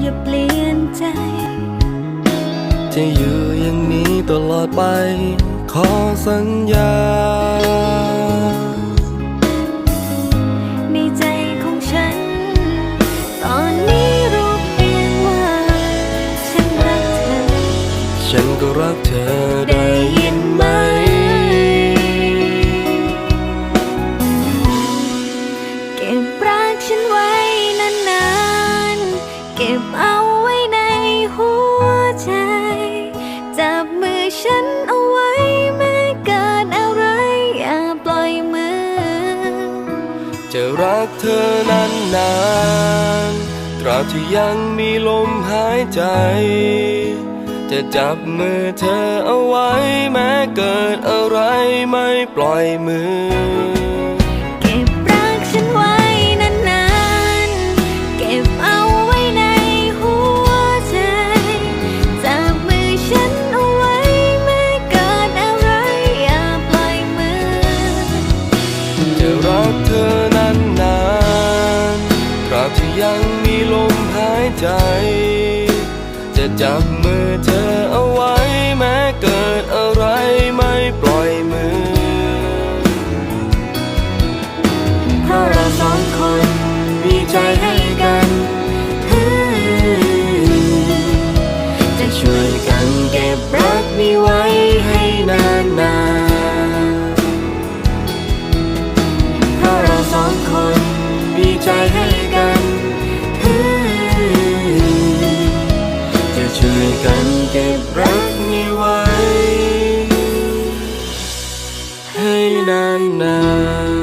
อย่าเปลี่ยนใจ จะอยู่อย่างนี้ตลอดไป ขอสัญญา ในใจของฉัน ตอนนี้รู้เพียว่า ฉันรักเธอ ฉันก็รักเธอได้ยินไหม เก็บรักฉันไว้ อฉันเอาไว้แม้เกิดอะไรอย่าปล่อยมือ จะรักเธอนานนานตราบที่ยังมีลมหายใจ จะจับมือเธอเอาไว้แม้เกิดอะไรไม่ปล่อยมือ รักเธอนานนานๆตราบที่ยังมีลมหายใจ ใจให้กันจะช่วยกันเก็บรักนี้ไว้ ให้นานนาน